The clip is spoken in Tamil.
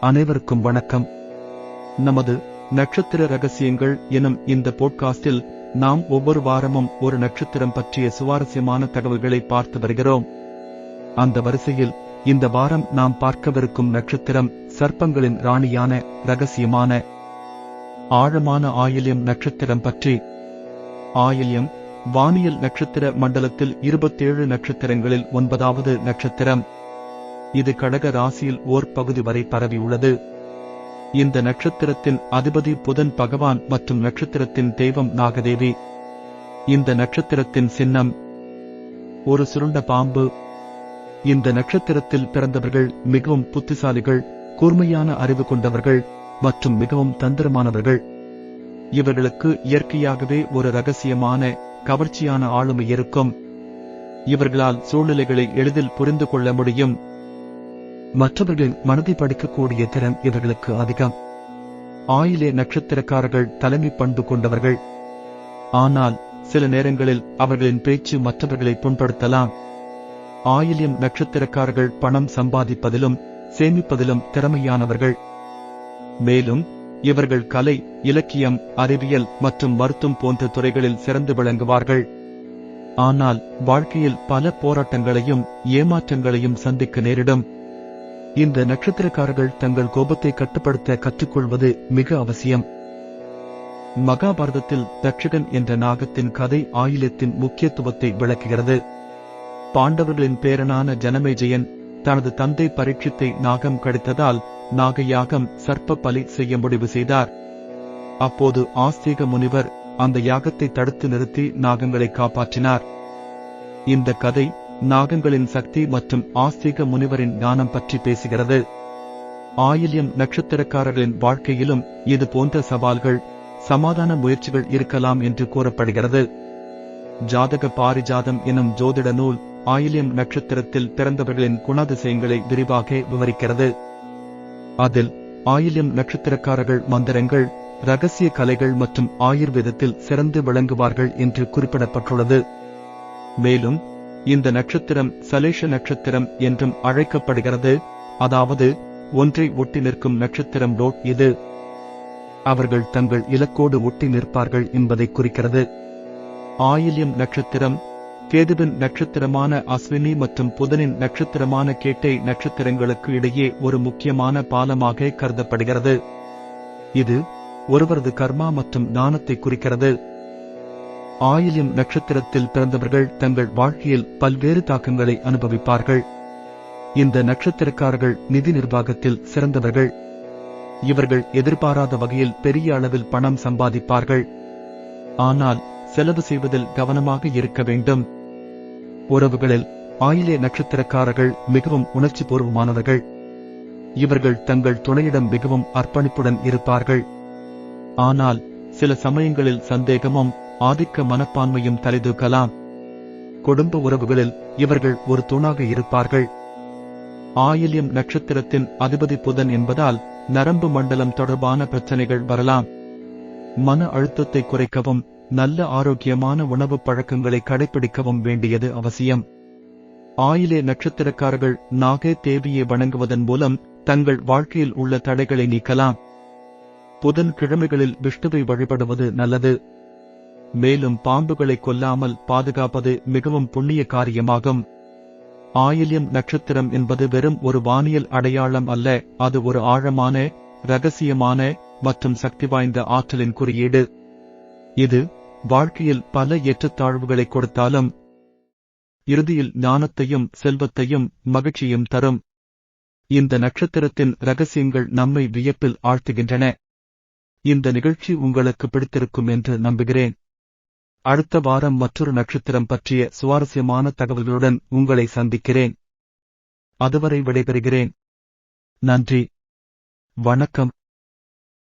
அனைவருக்கும் வணக்கம். நமது நட்சத்திர ரகசியங்கள் எனும் இந்த போட்காஸ்டில் நாம் ஒவ்வொரு வாரமும் ஒரு நட்சத்திரம் பற்றிய சுவாரஸ்யமான தகவல்களை பார்த்து வருகிறோம். அந்த வரிசையில் இந்த வாரம் நாம் பார்க்கவிருக்கும் நட்சத்திரம் சர்ப்பங்களின் ராணியான ரகசியமான ஆழமான ஆயில்யம் நட்சத்திரம் பற்றி. ஆயில்யம் வானியல் நட்சத்திர மண்டலத்தில் இருபத்தேழு நட்சத்திரங்களில் ஒன்பதாவது நட்சத்திரம். இது கடக ராசியில் ஓர் பகுதி வரை பரவியுள்ளது இந்த நட்சத்திரத்தின் அதிபதி புதன் பகவான் மற்றும் நட்சத்திரத்தின் தெய்வம் நாகதேவி. இந்த நட்சத்திரத்தின் சின்னம் ஒரு சுருண்ட பாம்பு. இந்த நட்சத்திரத்தில் பிறந்தவர்கள் மிகவும் புத்திசாலிகள் கூர்மையான அறிவு கொண்டவர்கள் மற்றும் மிகவும் தந்திரமானவர்கள். இவர்களுக்கு இயற்கையாகவே ஒரு ரகசியமான கவர்ச்சியான ஆளுமை இருக்கும். இவர்களால் சூழ்நிலைகளை எளிதில் புரிந்து கொள்ள முடியும். மற்றவர்களின் மனதை படிக்கக்கூடிய திறன் இவர்களுக்கு அதிகம். ஆயிலே நட்சத்திரக்காரர்கள் தலைமை பண்பு கொண்டவர்கள். ஆனால் சில நேரங்களில் அவர்களின் பேச்சு மற்றவர்களை புண்படுத்தலாம். ஆயிலியம் நட்சத்திரக்காரர்கள் பணம் சம்பாதிப்பதிலும் சேமிப்பதிலும் திறமையானவர்கள். மேலும் இவர்கள் கலை இலக்கியம் அறிவியல் மற்றும் மருத்துவம் போன்ற துறைகளில் சிறந்து விளங்குவார்கள். ஆனால் வாழ்க்கையில் பல போராட்டங்களையும் ஏமாற்றங்களையும் சந்திக்க நேரிடும். இந்த நட்சத்திரக்காரர்கள் தங்கள் கோபத்தை கட்டுப்படுத்த கற்றுக்கொள்வது மிக அவசியம். மகாபாரதத்தில் தட்சகன் என்ற நாகத்தின் கதை ஆயிலத்தின் முக்கியத்துவத்தை விளக்குகிறது. பாண்டவர்களின் பேரனான ஜனமேஜயன் தனது தந்தை பரீட்சித்தை நாகம் கடித்ததால் நாகயாகம் சர்ப்ப பலி செய்ய முடிவு செய்தார். அப்போது ஆஸ்திக முனிவர் அந்த யாகத்தை தடுத்து நிறுத்தி நாகங்களை காப்பாற்றினார். இந்த கதை நாகங்களின் சக்தி மற்றும் ஆஸ்திக முனிவரின் ஞானம் பற்றி பேசுகிறது. ஆயில்யம் நட்சத்திரக்காரர்களின் வாழ்க்கையிலும் இது போன்ற சவால்கள் சமாதான முயற்சிகள் இருக்கலாம் என்று கூறப்படுகிறது. ஜாதக பாரிஜாதம் எனும் ஜோதிட நூல் ஆயில்யம் நட்சத்திரத்தில் பிறந்தவர்களின் குணாதிசயங்களை விரிவாக விவரிக்கிறது. அதில் ஆயில்யம் நட்சத்திரக்காரர்கள் மந்திரங்கள் ரகசிய கலைகள் மற்றும் ஆயுர்வேதத்தில் சிறந்து விளங்குவார்கள் என்று குறிப்பிடப்பட்டுள்ளது. மேலும் இந்த நட்சத்திரம் சலேஷ நட்சத்திரம் என்றும் அழைக்கப்படுகிறது. அதாவது ஒன்றை ஒட்டி நிற்கும் நட்சத்திரம் டோட் இது. அவர்கள் தங்கள் இலக்கோடு ஒட்டி நிற்பார்கள் என்பதை குறிக்கிறது. ஆயில்யம் நட்சத்திரம் கேதுவின் நட்சத்திரமான அஸ்வினி மற்றும் புதனின் நட்சத்திரமான கேட்டை நட்சத்திரங்களுக்கு இடையே ஒரு முக்கியமான பாலமாக கருதப்படுகிறது. இது ஒருவரது கர்மா மற்றும் ஞானத்தை குறிக்கிறது. ஆயில்யம் நட்சத்திரத்தில் பிறந்தவர்கள் தங்கள் வாழ்க்கையில் பல்வேறு தாக்கங்களை அனுபவிப்பார்கள். இந்த நட்சத்திரக்காரர்கள் நிதி நிர்வாகத்தில் சிறந்தவர்கள். இவர்கள் எதிர்பாராத வகையில் பெரிய அளவில் பணம் சம்பாதிப்பார்கள். ஆனால் செலவு செய்வதில் கவனமாக இருக்க வேண்டும். உறவுகளில் ஆயிலே நட்சத்திரக்காரர்கள் மிகவும் உணர்ச்சி பூர்வமானவர்கள் இவர்கள் தங்கள் துணையிடம் மிகவும் அர்ப்பணிப்புடன் இருப்பார்கள். ஆனால் சில சமயங்களில் சந்தேகமும் ஆதிக்க மனப்பான்மையும் தலைதூக்கலாம் குடும்ப உறவுகளில் இவர்கள் ஒரு தூணாக இருப்பார்கள். ஆயில்யம் நட்சத்திரத்தின் அதிபதி புதன் என்பதால் நரம்பு மண்டலம் தொடர்பான பிரச்சனைகள் வரலாம். மன அழுத்தத்தை குறைக்கவும் நல்ல ஆரோக்கியமான உணவு பழக்கங்களை கடைபிடிக்கவும் வேண்டியது அவசியம். ஆயிலே நட்சத்திரக்காரர்கள் நாகே தேவியை வணங்குவதன் மூலம் தங்கள் வாழ்க்கையில் உள்ள தடைகளை நீக்கலாம். புதன் கிழமைகளில் விஷ்ணுவை வழிபடுவது நல்லது. மேலும் பாம்புகளை கொல்லாமல் பாதுகாப்பது மிகவும் புண்ணிய காரியமாகும். ஆயில்யம் நட்சத்திரம் என்பது வெறும் ஒரு வானியல் அடையாளம் அல்ல அது ஒரு ஆழமான ரகசியமான மற்றும் சக்தி வாய்ந்த ஆற்றலின் குறியீடு. இது வாழ்க்கையில் பல ஏற்றத்தாழ்வுகளை கொடுத்தாலும் இறுதியில் ஞானத்தையும் செல்வத்தையும் மகிழ்ச்சியும் தரும். இந்த நட்சத்திரத்தின் ரகசியங்கள் நம்மை வியப்பில் ஆழ்த்துகின்றன. இந்த நிகழ்ச்சி உங்களுக்கு பிடித்திருக்கும் என்று நம்புகிறேன். அடுத்த வாரம் மற்றொரு நட்சத்திரம் பற்றிய சுவாரஸ்யமான தகவல்களுடன் உங்களை சந்திக்கிறேன். அதுவரை விடைபெறுகிறேன். நன்றி. வணக்கம்.